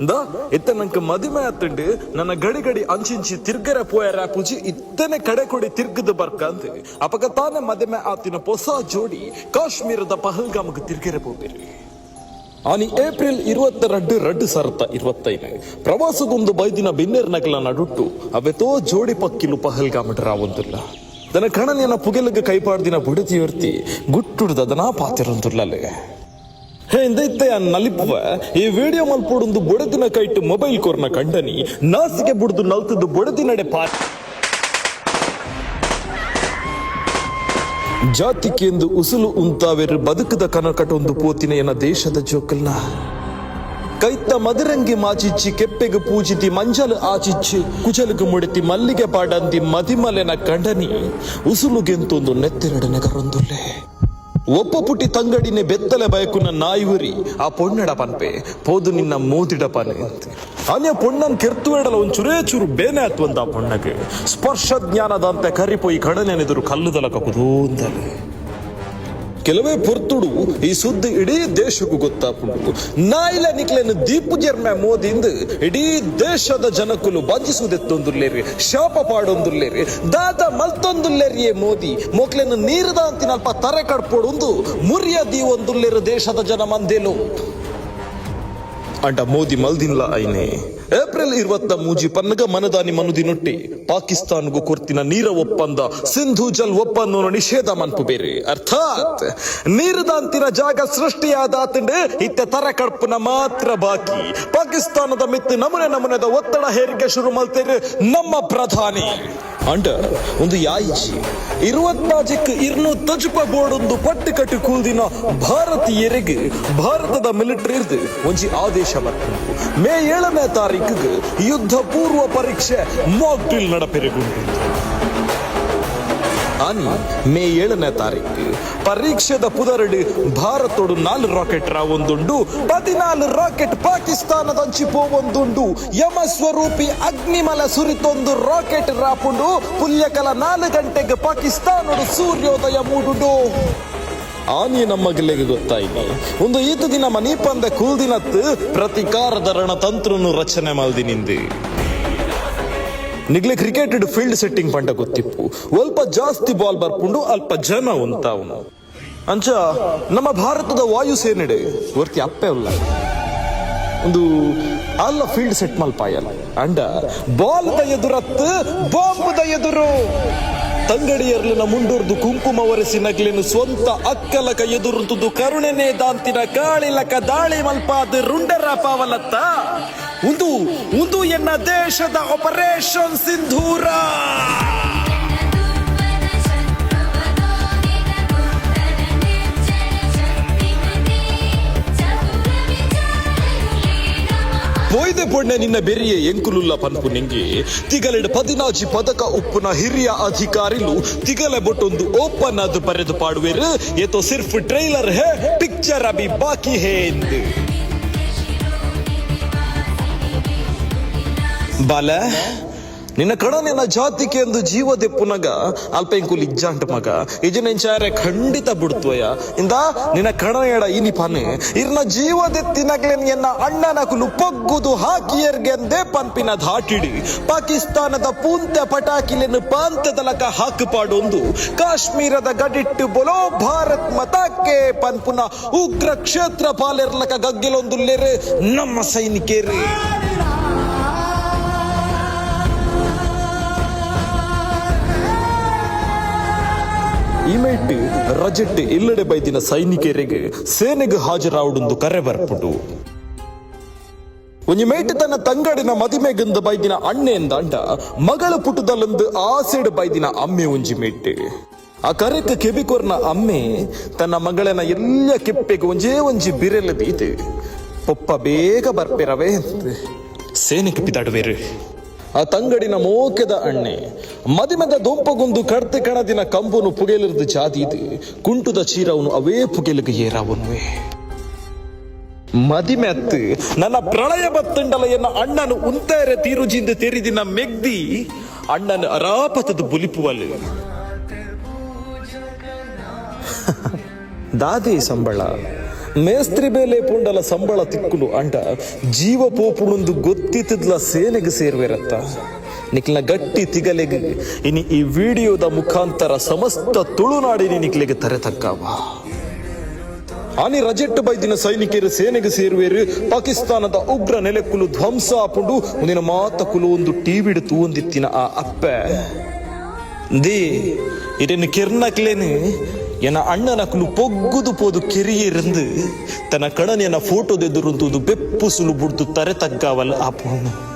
എന്താ ഇത്തനക്ക് ಮದುವೆ ನನ್ನ ಗಡಿ ಗಡಿ ಅಂಚಿಂಚಿ ತಿರ್ಗರ ಪೋಯರ ಪೂಜಿ ಇತ್ತನೆ ಕಡೆಕೊಡಿ ಕೊಡಿ ಬರ್ಕ ಅಂತ ಅಪಕ ತಾನೇ ಮದುವೆ ಆತಿನ ಪೊಸಾ ಜೋಡಿ ಕಾಶ್ಮೀರದ ಪಹಲ್ಗಾಮಕ್ಕೆ ತಿರ್ಗರ ಪೋಪಿರಿ. ಆನಿ ಏಪ್ರಿಲ್ ಇರುವತ್ತ ರಡ್ಡು ರಡ್ಡು ಸರ್ತ ಇರುವತ್ತೈನೆ ಪ್ರವಾಸದೊಂದು ಬೈದಿನ ಬಿನ್ನೇರ್ ನಗಲ ಅವೆ ತೋ ಜೋಡಿ ಪಕ್ಕಿಲು ಪಹಲ್ಗಾಮಡ್ ರಾವೊಂದುಲ್ಲ. ದನ ಕಣನಿಯನ ಪುಗೆಲಗ ಕೈಪಾಡ್ದಿನ ಬುಡತಿಯರ್ತಿ, ಗುಟ್ಟುಡ್ದ ದನ ಪಾತಿರೊಂದುಲ್ಲಲೆ. ಹೇ ಇಂದೈತೆ ಈ ವಿಡಿಯೋ ಮಲ್ಪೊಡೊಂದು ಬುಡದಿನ ಕೈಟ್ಟು ಮೊಬೈಲ್ ಕೊರ್ನ ಕಂಡನಿ. ನಾಸಿಗೆ ಬುಡ್ದು ನಲ್ತದ್ದು ಬೊಡದಿನಡೆ ಪಾ ಜಾತಿಕೆಂದು ಉಸುಲು ಉಂತಾವೆರ್ ಬದುಕದ ಕನಕಟೊಂದು ಪೋತಿನ ಎನ್ನ ದೇಶದ ಜೋಕಲ್ನ ಕೈತ ಮದರಂಗಿ ಮಾಚಿಚ್ಚಿ, ಕೆಪ್ಪೆಗೆ ಪೂಜಿತಿ, ಮಂಜಲು ಆಚಿಚ್ಚಿ, ಕುಚಲುಗು ಮುಡಿತಿ, ಮಲ್ಲಿಗೆ ಪಾಡಂದಿ ಮದಿಮಲೆನ ಕಂಡನಿ. ಉಸುಲುಗೆಂತೊಂದು ನೆತ್ತೆರಡನೆ ನೆಗರೊಂದುಲ್ಲೆ. ಒಪ್ಪ ಪುಟ್ಟಿ ತಂಗಡಿನೆ ಬೆತ್ತಲೆ ಬಯಕುನ ನಾಯುವರಿ ಆ ಪೊಣ್ಣಡ ಪನ್ಪೆ, ಪೋದು ನಿನ್ನ ಮೋದಿಡ ಪನೆ. ಅನ್ಯ ಪೊಣ್ಣನ್ ಕೆರ್ತು ಎಡಲ ಒಂಚೂರೇ ಚೂರು ಬೇನೆ ಹತ್ತುವಂತ ಆ ಪೊಣ್ಣಗೆ. ಸ್ಪರ್ಶ ಜ್ಞಾನದಂತೆ ಕರಿಪೋಯಿ ಕಡನೆನೆದುರು ಕಲ್ಲುದಲಕ ಕುದೂಂದಲೆ. ಕೆಲವೇ ಪೊರ್ತುಡು ಈ ಸುದ್ದಿ ಇಡೀ ದೇಶಕ್ಕೂ ಗೊತ್ತಾಪುಂಡು ನಾಯಿಲ ನಿಕ್ಲೆನ ದೀಪು ಜರ್ಮ ಮೋದಿಯಿಂದ ಇಡೀ ದೇಶದ ಜನಕ್ಕೂ ಬಂಧಿಸುವುದೆತ್ತೊಂದುಲ್ಲೇರಿ, ಶಾಪ ಪಾಡೊಂದುಲ್ಲೇರಿ ದಾದ ಮಲ್ತೊಂದುಲ್ಲೇರಿಯೇ ಮೋದಿ, ಮೊಕ್ಲೆನ ನೀರದ ಅಂತಿನಲ್ಪ ತರೆ ಕಡ್ಪೊಡೊಂದು ಮುರಿಯದಿ ಒಂದುಲ್ಲೇರು ದೇಶದ ಜನ ಮಂದೇಲು. ಅಂಡ ಮೋದಿ ಮಲ್ದಿನ್ಲ ಐನೆ? ಏಪ್ರಿಲ್ ಇರುವತ್ತ ಮೂಜಿ ಪನ್ನಗ ಮನದಾನಿ ಮನುದಿನೊಟ್ಟಿ ಪಾಕಿಸ್ತಾನ್ಗೂ ಕೊರ್ತಿನ ನೀರ ಒಪ್ಪಂದ, ಸಿಂಧು ಜಲ್ ಒಪ್ಪಂದ ನಿಷೇಧ ಮನ್ಪು ಬೇರೆ ಅರ್ಥಾತ್, ನೀರದಂತಿನ ಜಾಗ ಸೃಷ್ಟಿಯಾದ ಇತ್ತೆ ತರ ಕಡ್ಪುನ ಮಾತ್ರ ಬಾಕಿ. ಪಾಕಿಸ್ತಾನದ ಮಿತ್ತು ನಮನೆ ನಮನೆದ ಒತ್ತಡ ಹೇರಿಕೆ ಶುರು ಮಾಡ್ತೇವೆ ನಮ್ಮ ಪ್ರಧಾನಿ. ಅಂಡ ಒಂದು ಯಾಯಿಜಿ ಇರುವತ್ನಾಜಿಕ್ ಇರ್ನು ತಜುಪ ಬೋರ್ಡ್ ಒಂದು ಪಟ್ಟು ಕಟ್ಟು ಕೂದಿನ ಭಾರತೀಯರಿಗೆ ಭಾರತದ ಮಿಲಿಟರಿರ್ದು ಒಂಜಿ ಆದೇಶ ಬರ್ತು ಮೇ ಏಳನೇ ತಾರೀಕಿಗೆ ಯುದ್ಧ ಪೂರ್ವ ಪರೀಕ್ಷೆ ಮಾಕ್ ಡ್ರಿಲ್ ನಡಪೆರೆಗೊಂಡು ಆನಿ ಮೇ ಏಳನೇ ತಾರೀಕು. ಪರೀಕ್ಷೆದ ಪುದರಡಿ ಭಾರತೋಡು ನಾಲ್ ರಾಕೆಟ್ ರಾವೊಂದುಂಡು ಪದಿನಾಲ್ ರಾಕೆಟ್ ಪಾಕಿಸ್ತಾನದ ಒಂದುಂಡು. ಯಮ ಸ್ವರೂಪಿ ಅಗ್ನಿಮಲ ಸುರಿತೊಂದು ರಾಕೆಟ್ ರಾಪುಂಡು ಪುಲ್ಯಕಲ ನಾಲ್ ಗಂಟೆಗೆ ಪಾಕಿಸ್ತಾನೋಡು ಸೂರ್ಯೋದಯ ಮೂಡುಂಡು. ಆನಿ ನಮ್ಮ ಗಿಲ್ಲೆಗೆ ಗೊತ್ತಾಯ್ತು ಒಂದು ಈತ ದಿನ ಮನಿ ಪಂದ ಕೂಲ್ದಿನತ್ ಪ್ರತಿಕಾರದ ರಣತಂತ್ರನು ರಚನೆ ಮಲ್ದಿನಿಂದು ನಿಗ್ಲೆ ಕ್ರಿಕೆಟ್ ಫೀಲ್ಡ್ ಸೆಟ್ಟಿಂಗ್ ಪಂಡ ಗೊತ್ತಿಪ್ಪು. ಸ್ವಲ್ಪ ಜಾಸ್ತಿ ಬಾಲ್ ಬರ್ಪುಂಡು, ಅಲ್ಪ ಜನ ಉಂತ ಅಂಚ, ನಮ್ಮ ಭಾರತದ ವಾಯುಸೇನೆಡೆ ವರ್ತಿ ಅಪ್ಪೆ ಅಲ್ಲ ಒಂದು ಅಲ್ಲ ಫೀಲ್ಡ್ ಸೆಟ್ ಮಲ್ಪಾಯಲ್ಲ ಅಂಡ ಬಾಲ್ ದ ಎದುರತ್ತು ಬಾಂಬ್ ದ ಎದುರು. ತಂಗಡಿಯರ್ಲಿನ ಮುಂಡೂರ್ದು ಕುಂಕುಮ ಒರೆಸಿ ನಗ್ಲಿನ ಸ್ವಂತ ಅಕ್ಕಲಕ ಎದುರುಂತುದು ಕರುಣೆನೆ ದಾಂತಿನ ಕಾಳಿಲಕ ದಾಳಿ ಮಲ್ಪಾದ ರುಂಡರ ಪಾವಲತ್ತ. ಒಂದು ಒಂದು ಎನ್ನ ದೇಶದ ಆಪರೇಷನ್ ಸಿಂಧೂರ. ಪೊಯ್ದೆ ಪೊಣ್ಣೆ ನಿನ್ನ ಬೆರಿಯ ಎಂಕುಲುಲ್ಲ ಪನ್ಪು ನಿಂಗೆ. ತಿಗಲೆಡ್ ಪದಿನಾಜಿ ಪದಕ ಉಪ್ಪುನ ಹಿರಿಯ ಅಧಿಕಾರಿಲು ತಿಗಲೆ ಬೊಟ್ಟೊಂದು ಓಪನ್ ಅದು ಬರೆದು ಪಾಡುವೆರು. ಏತೋ ಸಿರ್ಫ್ ಟ್ರೈಲರ್ ಹೇ, ಪಿಕ್ಚರ್ ಅಭಿ ಬಾಕಿ ಹೇ ಎಂದು. ಬಾಲ, ನಿನ್ನ ಕಡ ನಿನ್ನ ಜಾತಿಗೆ ಎಂದು ದೆಪ್ಪುನಗ ಅಲ್ಪ ಎಂಕುಲ್ ಇಜ್ಜಾಂಟ ಮಗ. ಇಜನೆಂಚಾರೆ ಖಂಡಿತ ಬಿಡ್ತೋಯ ಇಂದ ನಿನ್ನ ಕಣ ಎಡ ಇನಿ ಪಾನೆ ಇರ್ನ ಜೀವ ದೆತ್ತಿನಗ್ಲೆನ್ ಎನ್ನ ಅಣ್ಣನ ಕುಲು ಪಗ್ಗುದು ಹಾಕಿಯರ್ಗೆಂದೇ ಪಂಪಿನ ಧಾಟಿಡಿ. ಪಾಕಿಸ್ತಾನದ ಪೂಂತೆ ಪಟಾಕಿಲೆನ್ ಪಾಂತದಲಕ ಹಾಕುಪಾಡೊಂದು, ಕಾಶ್ಮೀರದ ಗಡಿಟ್ಟು ಬೊಲೋ ಭಾರತ್ ಮತಕ್ಕೆ ಪನ್ಪುನ ಉಗ್ರ ಕ್ಷೇತ್ರ ಪಾಲೆರ್ಲಕ ಲೇರೆ ನಮ್ಮ ಸೈನಿಕೇರಿ. ಇಮೇಟ್ ರಜೆಟ್ ಇಲ್ಲಡೆ ಬೈದಿನ ಸೈನಿಕರಿಗೆ ಸೇನೆಗೆ ಹಾಜರಾವುದೊಂದು ಕರೆ ಬರ್ಪುಡು ಒಂಜಿ ಮೇಟ್ ತನ್ನ ತಂಗಡಿನ ಮದಿಮೆಗಂದ ಬೈದಿನ ಅಣ್ಣೆಂದ ಅಂಡ ಮಗಳ ಪುಟದಲ್ಲೊಂದು ಆಸೆಡ್ ಬೈದಿನ ಅಮ್ಮೆ ಒಂಜಿ ಮೇಟ್. ಆ ಕರೆಕ್ಕೆ ಕೆಬಿಕೊರ್ನ ಅಮ್ಮೆ ತನ್ನ ಮಗಳನ ಎಲ್ಲ ಕೆಪ್ಪೆಗೆ ಒಂಜೇ ಒಂಜಿ ಬಿರೆಲ್ಲ ಬೀತೆ. ಪೊಪ್ಪ ಬೇಗ ಬರ್ಪೆರವೇ ಅಂತ ಸೇನೆಗೆ ಪಿದಾಡುವೆರು. ಆ ತಂಗಡಿನ ಮೋಕೆದ ಅಣ್ಣೆ. ಮದಿಮದ ದೊಂಪಗೊಂದು ಕಡ್ತೆ ಕಣದಿನ पुಗೆಲಿರದು ಜಾತಿ ಇದೆ. ಕುಂಟುದ ಚೀರವನು ಅವೇ ಪುಗೆಲಿಗೆ ಏರಾವನ್ವೇ. ಮದಿಮೆತ್ತು ನನ್ನ ಪ್ರಳಯ ಬತ್ತಂಡಲ ಎನ್ನ ಅಣ್ಣನು ಉಂತೆರೆ ತೀರುಜಿಂದ ತೆರಿದಿನ ಮೆಗ್ದಿ ಅಣ್ಣನ ಅರಾಪತದ ಬುಲಿಪುವಲ್ಲಿ ದಾದಿ ಸಂಬಳ. ಮೇಸ್ತ್ರಿ ಬೇಲೆ ಪುಂಡಲ ಸಂಬಳ ತಿಕ್ಕುಲು ಅಂಡ ಜೀವ ಪೋಪುಣೊಂದು ಗೊತ್ತಿತ್ತಿದ್ಲ ಸೇನೆಗೆ ಸೇರ್ವೇರತ್ತ. ನಿಕ್ಲ ಗಟ್ಟಿ ತಿಗಲೆಗೆ ಇನಿ ಈ ವಿಡಿಯೋದ ಮುಖಾಂತರ ಸಮಸ್ತ ತುಳುನಾಡಿನ ನಿಕ್ಲಿಗೆ ತರೆ ತಕ್ಕವ ಆನಿ ರಜೆಟ್ ಬೈದಿನ ಸೈನಿಕರು ಸೇನೆಗೆ ಸೇರುವೇರು. ಪಾಕಿಸ್ತಾನದ ಉಗ್ರ ನೆಲೆಕುಲು ಧ್ವಂಸ ಆಪುಂಡು. ಮುಂದಿನ ಮಾತ ಕುಲು ಒಂದು ಟಿವಿಡು ತೂಂದಿತ್ತಿನ ಆ ಅಪ್ಪೆ. ದಿ, ಇದನ್ನು ಕಿರ್ನಕ್ಲೇನು ಎನ್ನ ಅಣ್ಣನಕಲು ಪೊಗ್ಗುದು ಪೋದು ಕೆರಿಯಿರಂದು ತನ್ನ ಕಣನೆಯನ್ನ ಫೋಟೋದೆದುರುಂತುದು ಬೆಪ್ಪು ಸುಲು ಬುಡ್ದು ತರೆ ತಗ್ಗಾವಲ್ಲ ಆ ಪುಣ್ಣು